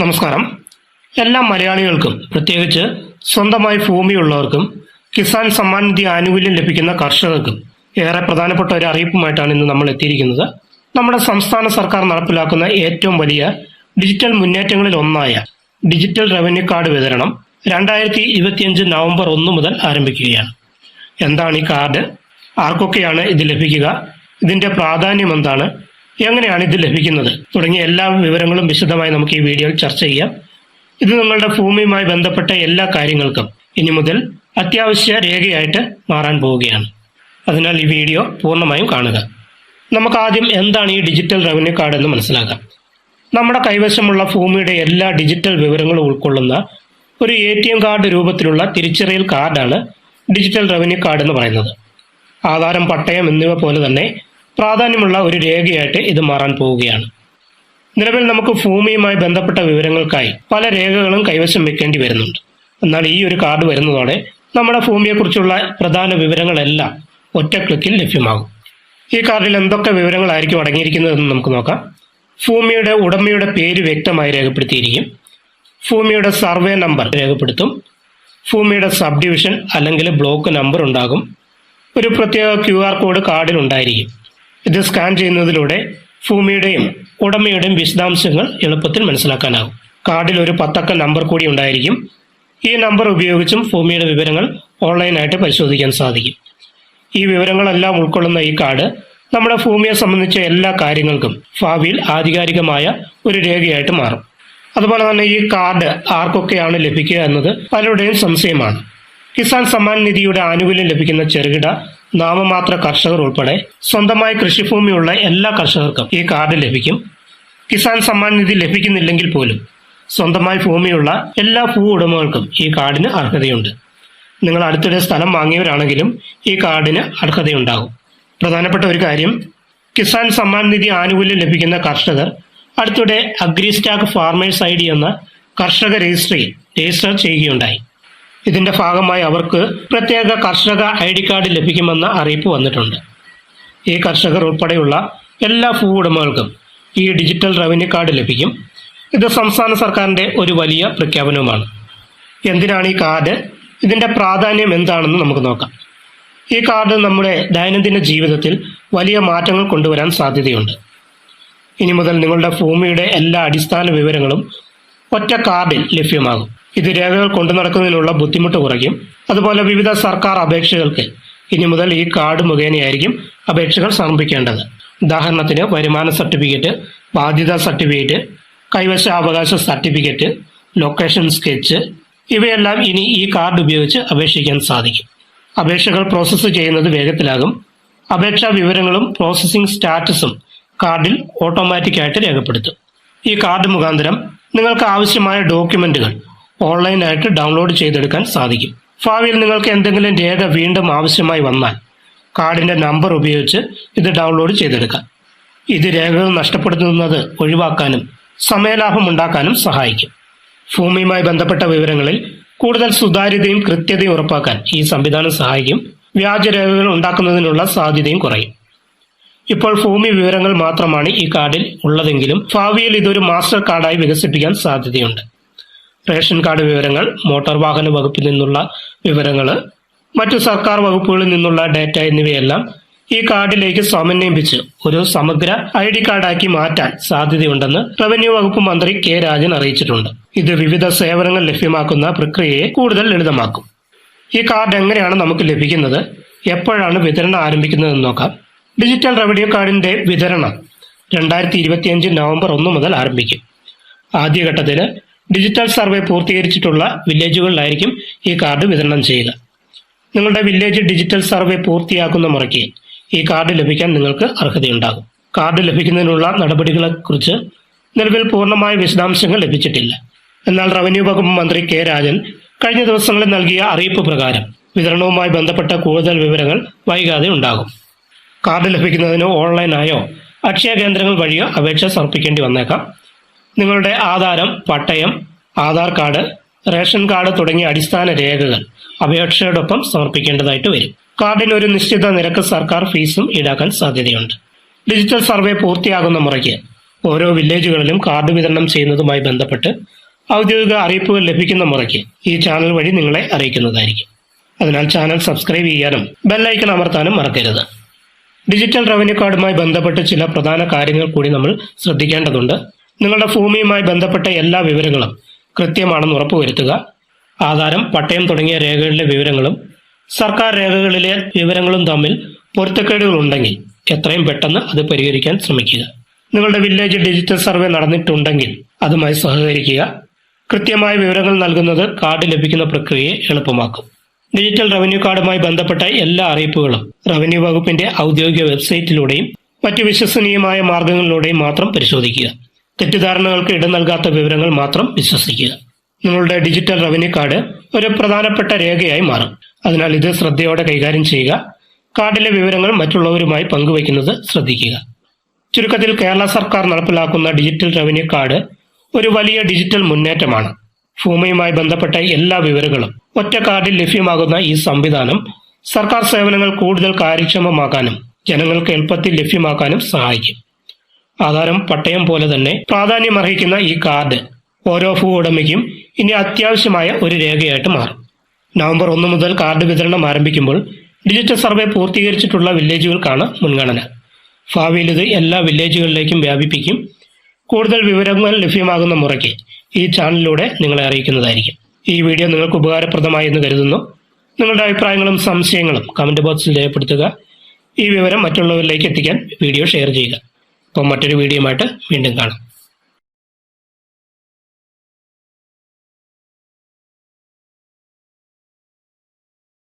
നമസ്കാരം. എല്ലാ മലയാളികൾക്കും പ്രത്യേകിച്ച് സ്വന്തമായി ഭൂമിയുള്ളവർക്കും കിസാൻ സമ്മാൻ നിധി ആനുകൂല്യം ലഭിക്കുന്ന കർഷകർക്കും ഏറെ പ്രധാനപ്പെട്ട ഒരു അറിയിപ്പുമായിട്ടാണ് ഇന്ന് നമ്മൾ എത്തിയിരിക്കുന്നത്. നമ്മുടെ സംസ്ഥാന സർക്കാർ നടപ്പിലാക്കുന്ന ഏറ്റവും വലിയ ഡിജിറ്റൽ മുന്നേറ്റങ്ങളിൽ ഒന്നായ ഡിജിറ്റൽ റവന്യൂ കാർഡ് വിതരണം രണ്ടായിരത്തി ഇരുപത്തിയഞ്ച് നവംബർ ഒന്ന് മുതൽ ആരംഭിക്കുകയാണ്. എന്താണ് ഈ കാർഡ്? ആർക്കൊക്കെയാണ് ഇത് ലഭിക്കുക? ഇതിന്റെ പ്രാധാന്യം എന്താണ്? എങ്ങനെയാണ് ഇത് ലഭിക്കുന്നത്? തുടങ്ങിയ എല്ലാ വിവരങ്ങളും വിശദമായി നമുക്ക് ഈ വീഡിയോയിൽ ചർച്ച ചെയ്യാം. ഇത് നിങ്ങളുടെ ഭൂമിയുമായി ബന്ധപ്പെട്ട എല്ലാ കാര്യങ്ങൾക്കും ഇനി മുതൽ അത്യാവശ്യ രേഖയായിട്ട് മാറാൻ പോവുകയാണ്. അതിനാൽ ഈ വീഡിയോ പൂർണമായും കാണുക. നമുക്ക് ആദ്യം എന്താണ് ഈ ഡിജിറ്റൽ റവന്യൂ കാർഡ് എന്ന് മനസ്സിലാക്കാം. നമ്മുടെ കൈവശമുള്ള ഭൂമിയുടെ എല്ലാ ഡിജിറ്റൽ വിവരങ്ങളും ഉൾക്കൊള്ളുന്ന ഒരു എ ടി എം കാർഡ് രൂപത്തിലുള്ള തിരിച്ചറിയൽ കാർഡാണ് ഡിജിറ്റൽ റവന്യൂ കാർഡ് എന്ന് പറയുന്നത്. ആധാരം പട്ടയം എന്നിവ പോലെ തന്നെ പ്രാധാന്യമുള്ള ഒരു രേഖയായിട്ട് ഇത് മാറാൻ പോവുകയാണ്. നിലവിൽ നമുക്ക് ഭൂമിയുമായി ബന്ധപ്പെട്ട വിവരങ്ങൾക്കായി പല രേഖകളും കൈവശം വെക്കേണ്ടി വരുന്നുണ്ട്. എന്നാൽ ഈ ഒരു കാർഡ് വരുന്നതോടെ നമ്മുടെ ഭൂമിയെക്കുറിച്ചുള്ള പ്രധാന വിവരങ്ങളെല്ലാം ഒറ്റ ക്ലിക്കിൽ ലഭ്യമാകും. ഈ കാർഡിൽ എന്തൊക്കെ വിവരങ്ങളായിരിക്കും അടങ്ങിയിരിക്കുന്നതെന്ന് നമുക്ക് നോക്കാം. ഭൂമിയുടെ ഉടമയുടെ പേര് വ്യക്തമായി രേഖപ്പെടുത്തിയിരിക്കും. ഭൂമിയുടെ സർവേ നമ്പർ രേഖപ്പെടുത്തും. ഭൂമിയുടെ സബ് ഡിവിഷൻ അല്ലെങ്കിൽ ബ്ലോക്ക് നമ്പർ ഉണ്ടാകും. ഒരു പ്രത്യേക ക്യു ആർ കോഡ് കാർഡിൽ ഉണ്ടായിരിക്കും. ഇത് സ്കാൻ ചെയ്യുന്നതിലൂടെ ഭൂമിയുടെയും ഉടമയുടെയും വിശദാംശങ്ങൾ എളുപ്പത്തിൽ മനസ്സിലാക്കാനാകും. കാർഡിൽ ഒരു പത്തക്ക നമ്പർ കൂടി ഉണ്ടായിരിക്കും. ഈ നമ്പർ ഉപയോഗിച്ചും ഭൂമിയുടെ വിവരങ്ങൾ ഓൺലൈനായിട്ട് പരിശോധിക്കാൻ സാധിക്കും. ഈ വിവരങ്ങളെല്ലാം ഉൾക്കൊള്ളുന്ന ഈ കാർഡ് നമ്മുടെ ഭൂമിയെ സംബന്ധിച്ച എല്ലാ കാര്യങ്ങൾക്കും ഭാവിയിൽ ആധികാരികമായ ഒരു രേഖയായിട്ട് മാറും. അതുപോലെ തന്നെ ഈ കാർഡ് ആർക്കൊക്കെയാണ് ലഭിക്കുക എന്നത് പലരുടെയും സംശയമാണ്. കിസാൻ സമ്മാൻ നിധിയുടെ ആനുകൂല്യം ലഭിക്കുന്ന ചെറുകിട നാമമാത്ര കർഷകർ ഉൾപ്പെടെ സ്വന്തമായി കൃഷിഭൂമിയുള്ള എല്ലാ കർഷകർക്കും ഈ കാർഡ് ലഭിക്കും. കിസാൻ സമ്മാൻ നിധി ലഭിക്കുന്നില്ലെങ്കിൽ പോലും സ്വന്തമായി ഭൂമിയുള്ള എല്ലാ ഭൂ ഉടമകൾക്കും ഈ കാർഡിന് അർഹതയുണ്ട്. നിങ്ങൾ അടുത്തിടെ സ്ഥലം വാങ്ങിയവരാണെങ്കിലും ഈ കാർഡിന് അർഹതയുണ്ടാകും. പ്രധാനപ്പെട്ട ഒരു കാര്യം കിസാൻ സമ്മാൻ നിധി ആനുകൂല്യം ലഭിക്കുന്ന കർഷകർ അടുത്തിടെ അഗ്രിസ്റ്റാക്ക് ഫാർമേഴ്സ് ഐ ഡി എന്ന കർഷക രജിസ്ട്രിയിൽ രജിസ്റ്റർ ചെയ്യുകയുണ്ടായി. ഇതിന്റെ ഭാഗമായി അവർക്ക് പ്രത്യേക കർഷക ഐ ഡി കാർഡ് ലഭിക്കുമെന്ന അറിയിപ്പ് വന്നിട്ടുണ്ട്. ഈ കർഷകർ ഉൾപ്പെടെയുള്ള എല്ലാ ഭൂ ഉടമകൾക്കും ഈ ഡിജിറ്റൽ റവന്യൂ കാർഡ് ലഭിക്കും. ഇത് സംസ്ഥാന സർക്കാരിന്റെ ഒരു വലിയ പ്രഖ്യാപനവുമാണ്. എന്തിനാണ് ഈ കാർഡ്? ഇതിന്റെ പ്രാധാന്യം എന്താണെന്ന് നമുക്ക് നോക്കാം. ഈ കാർഡ് നമ്മുടെ ദൈനംദിന ജീവിതത്തിൽ വലിയ മാറ്റങ്ങൾ കൊണ്ടുവരാൻ സാധ്യതയുണ്ട്. ഇനി മുതൽ നിങ്ങളുടെ ഭൂമിയുടെ എല്ലാ അടിസ്ഥാന വിവരങ്ങളും ഒറ്റ കാർഡിൽ ലഭ്യമാകും. ഇത് രേഖകൾ കൊണ്ടു നടക്കുന്നതിനുള്ള ബുദ്ധിമുട്ട് കുറയ്ക്കും. അതുപോലെ വിവിധ സർക്കാർ അപേക്ഷകൾക്ക് ഇനി മുതൽ ഈ കാർഡ് മുഖേനയായിരിക്കും അപേക്ഷകൾ സമർപ്പിക്കേണ്ടത്. ഉദാഹരണത്തിന് വരുമാന സർട്ടിഫിക്കറ്റ് ബാധ്യതാ സർട്ടിഫിക്കറ്റ് കൈവശ അവകാശ സർട്ടിഫിക്കറ്റ് ലൊക്കേഷൻ സ്കെച്ച് ഇവയെല്ലാം ഇനി ഈ കാർഡ് ഉപയോഗിച്ച് അപേക്ഷിക്കാൻ സാധിക്കും. അപേക്ഷകൾ പ്രോസസ്സ് ചെയ്യുന്നത് വേഗത്തിലാകും. അപേക്ഷാ വിവരങ്ങളും പ്രോസസ്സിംഗ് സ്റ്റാറ്റസും കാർഡിൽ ഓട്ടോമാറ്റിക്കായിട്ട് രേഖപ്പെടുത്തും. ഈ കാർഡ് മുഖാന്തരം നിങ്ങൾക്ക് ആവശ്യമായ ഡോക്യുമെന്റുകൾ ഓൺലൈനായിട്ട് ഡൗൺലോഡ് ചെയ്തെടുക്കാൻ സാധിക്കും. ഭാവിയിൽ നിങ്ങൾക്ക് എന്തെങ്കിലും രേഖ വീണ്ടും ആവശ്യമായി വന്നാൽ കാർഡിന്റെ നമ്പർ ഉപയോഗിച്ച് ഇത് ഡൗൺലോഡ് ചെയ്തെടുക്കാം. ഇത് രേഖകൾ നഷ്ടപ്പെടുത്തുന്നത് ഒഴിവാക്കാനും സമയലാഭം ഉണ്ടാക്കാനും സഹായിക്കും. ഭൂമിയുമായി ബന്ധപ്പെട്ട വിവരങ്ങളിൽ കൂടുതൽ സുതാര്യതയും കൃത്യതയും ഉറപ്പാക്കാൻ ഈ സംവിധാനം സഹായിക്കും. വ്യാജരേഖകൾ ഉണ്ടാക്കുന്നതിനുള്ള സാധ്യതയും കുറയും. ഇപ്പോൾ ഭൂമി വിവരങ്ങൾ മാത്രമാണ് ഈ കാർഡിൽ ഉള്ളതെങ്കിലും ഭാവിയിൽ ഇതൊരു മാസ്റ്റർ കാർഡായി വികസിപ്പിക്കാൻ സാധ്യതയുണ്ട്. റേഷൻ കാർഡ് വിവരങ്ങൾ മോട്ടോർ വാഹന വകുപ്പിൽ നിന്നുള്ള വിവരങ്ങൾ മറ്റു സർക്കാർ വകുപ്പുകളിൽ നിന്നുള്ള ഡാറ്റ എന്നിവയെല്ലാം ഈ കാർഡിലേക്ക് സമന്വയിപ്പിച്ച് ഒരു സമഗ്ര ഐ ഡി കാർഡാക്കി മാറ്റാൻ സാധ്യതയുണ്ടെന്ന് റവന്യൂ വകുപ്പ് മന്ത്രി കെ രാജൻ അറിയിച്ചിട്ടുണ്ട്. ഇത് വിവിധ സേവനങ്ങൾ ലഭ്യമാക്കുന്ന പ്രക്രിയയെ കൂടുതൽ ലളിതമാക്കും. ഈ കാർഡ് എങ്ങനെയാണ് നമുക്ക് ലഭിക്കുന്നത്? എപ്പോഴാണ് വിതരണം ആരംഭിക്കുന്നതെന്ന് നോക്കാം. ഡിജിറ്റൽ റവന്യൂ കാർഡിന്റെ വിതരണം രണ്ടായിരത്തി ഇരുപത്തിയഞ്ച് നവംബർ ഒന്ന് മുതൽ ആരംഭിക്കും. ആദ്യഘട്ടത്തിൽ ഡിജിറ്റൽ സർവേ പൂർത്തീകരിച്ചിട്ടുള്ള വില്ലേജുകളിലായിരിക്കും ഈ കാർഡ് വിതരണം ചെയ്യുക. നിങ്ങളുടെ വില്ലേജ് ഡിജിറ്റൽ സർവേ പൂർത്തിയാക്കുന്ന മുറയ്ക്ക് ഈ കാർഡ് ലഭിക്കാൻ നിങ്ങൾക്ക് അർഹതയുണ്ടാകും. കാർഡ് ലഭിക്കുന്നതിനുള്ള നടപടികളെക്കുറിച്ച് നിലവിൽ പൂർണമായ വിശദാംശങ്ങൾ ലഭിച്ചിട്ടില്ല. എന്നാൽ റവന്യൂ വകുപ്പ് മന്ത്രി കെ രാജൻ കഴിഞ്ഞ ദിവസങ്ങളിൽ നൽകിയ അറിയിപ്പ് പ്രകാരം വിതരണവുമായി ബന്ധപ്പെട്ട കൂടുതൽ വിവരങ്ങൾ വൈകാതെ ഉണ്ടാകും. കാർഡ് ലഭിക്കുന്നതിന് ഓൺലൈനായോ അക്ഷയ കേന്ദ്രങ്ങൾ വഴിയോ അപേക്ഷ സമർപ്പിക്കേണ്ടി വന്നേക്കാം. നിങ്ങളുടെ ആധാരം പട്ടയം ആധാർ കാർഡ് റേഷൻ കാർഡ് തുടങ്ങിയ അടിസ്ഥാന രേഖകൾ അപേക്ഷയോടൊപ്പം സമർപ്പിക്കേണ്ടതായിട്ട് വരും. കാർഡിന് ഒരു നിശ്ചിത നിരക്ക് സർക്കാർ ഫീസും ഈടാക്കാൻ സാധ്യതയുണ്ട്. ഡിജിറ്റൽ സർവേ പൂർത്തിയാകുന്ന മുറയ്ക്ക് ഓരോ വില്ലേജുകളിലും കാർഡ് വിതരണം ചെയ്യുന്നതുമായി ബന്ധപ്പെട്ട് ഔദ്യോഗിക അറിയിപ്പുകൾ ലഭിക്കുന്ന മുറയ്ക്ക് ഈ ചാനൽ വഴി നിങ്ങളെ അറിയിക്കുന്നതായിരിക്കും. അതിനാൽ ചാനൽ സബ്സ്ക്രൈബ് ചെയ്യാനും ബെല്ലൈക്കൺ അമർത്താനും മറക്കരുത്. ഡിജിറ്റൽ റവന്യൂ കാർഡുമായി ബന്ധപ്പെട്ട് ചില പ്രധാന കാര്യങ്ങൾ കൂടി നമ്മൾ ശ്രദ്ധിക്കേണ്ടതുണ്ട്. നിങ്ങളുടെ ഭൂമിയുമായി ബന്ധപ്പെട്ട എല്ലാ വിവരങ്ങളും കൃത്യമാണെന്ന് ഉറപ്പുവരുത്തുക. ആധാരം പട്ടയം തുടങ്ങിയ രേഖകളിലെ വിവരങ്ങളും സർക്കാർ രേഖകളിലെ വിവരങ്ങളും തമ്മിൽ പൊരുത്തക്കേടുകൾ ഉണ്ടെങ്കിൽ എത്രയും പെട്ടെന്ന് അത് പരിഹരിക്കാൻ ശ്രമിക്കുക. നിങ്ങളുടെ വില്ലേജ് ഡിജിറ്റൽ സർവേ നടന്നിട്ടുണ്ടെങ്കിൽ അതുമായി സഹകരിക്കുക. കൃത്യമായ വിവരങ്ങൾ നൽകുന്നത് കാർഡ് ലഭിക്കുന്ന പ്രക്രിയയെ എളുപ്പമാക്കും. ഡിജിറ്റൽ റവന്യൂ കാർഡുമായി ബന്ധപ്പെട്ട എല്ലാ അറിയിപ്പുകളും റവന്യൂ വകുപ്പിന്റെ ഔദ്യോഗിക വെബ്സൈറ്റിലൂടെയും മറ്റ് വിശ്വസനീയമായ മാർഗങ്ങളിലൂടെയും മാത്രം പരിശോധിക്കുക. തെറ്റിദ്ധാരണകൾക്ക് ഇടം നൽകാത്ത വിവരങ്ങൾ മാത്രം വിശ്വസിക്കുക. നിങ്ങളുടെ ഡിജിറ്റൽ റവന്യൂ കാർഡ് ഒരു പ്രധാനപ്പെട്ട രേഖയായി മാറും. അതിനാൽ ഇത് ശ്രദ്ധയോടെ കൈകാര്യം ചെയ്യുക. കാർഡിലെ വിവരങ്ങൾ മറ്റുള്ളവരുമായി പങ്കുവയ്ക്കുന്നത് ശ്രദ്ധിക്കുക. ചുരുക്കത്തിൽ കേരള സർക്കാർ നടപ്പിലാക്കുന്ന ഡിജിറ്റൽ റവന്യൂ കാർഡ് ഒരു വലിയ ഡിജിറ്റൽ മുന്നേറ്റമാണ്. ഭൂമിയുമായി ബന്ധപ്പെട്ട എല്ലാ വിവരങ്ങളും ഒറ്റ കാർഡിൽ ലഭ്യമാകുന്ന ഈ സംവിധാനം സർക്കാർ സേവനങ്ങൾ കൂടുതൽ കാര്യക്ഷമമാക്കാനും ജനങ്ങൾക്ക് എളുപ്പത്തിൽ ലഭ്യമാക്കാനും സഹായിക്കും. ആധാരം പട്ടയം പോലെ തന്നെ പ്രാധാന്യമർഹിക്കുന്ന ഈ കാർഡ് ഓരോ ഭൂ ഉടമയ്ക്കും ഇനി അത്യാവശ്യമായ ഒരു രേഖയായിട്ട് മാറും. നവംബർ ഒന്ന് മുതൽ കാർഡ് വിതരണം ആരംഭിക്കുമ്പോൾ ഡിജിറ്റൽ സർവേ പൂർത്തീകരിച്ചിട്ടുള്ള വില്ലേജുകൾക്കാണ് മുൻഗണന. ഭാവിയിൽ ഇത് എല്ലാ വില്ലേജുകളിലേക്കും വ്യാപിപ്പിക്കും. കൂടുതൽ വിവരങ്ങൾ ലഭ്യമാകുന്ന മുറയ്ക്ക് ഈ ചാനലിലൂടെ നിങ്ങളെ അറിയിക്കുന്നതായിരിക്കും. ഈ വീഡിയോ നിങ്ങൾക്ക് ഉപകാരപ്രദമായി എന്ന് കരുതുന്നു. നിങ്ങളുടെ അഭിപ്രായങ്ങളും സംശയങ്ങളും കമന്റ് ബോക്സിൽ രേഖപ്പെടുത്തുക. ഈ വിവരം മറ്റുള്ളവരിലേക്ക് എത്തിക്കാൻ വീഡിയോ ഷെയർ ചെയ്യുക. അപ്പം മറ്റൊരു വീഡിയോയുമായിട്ട് വീണ്ടും കാണാം.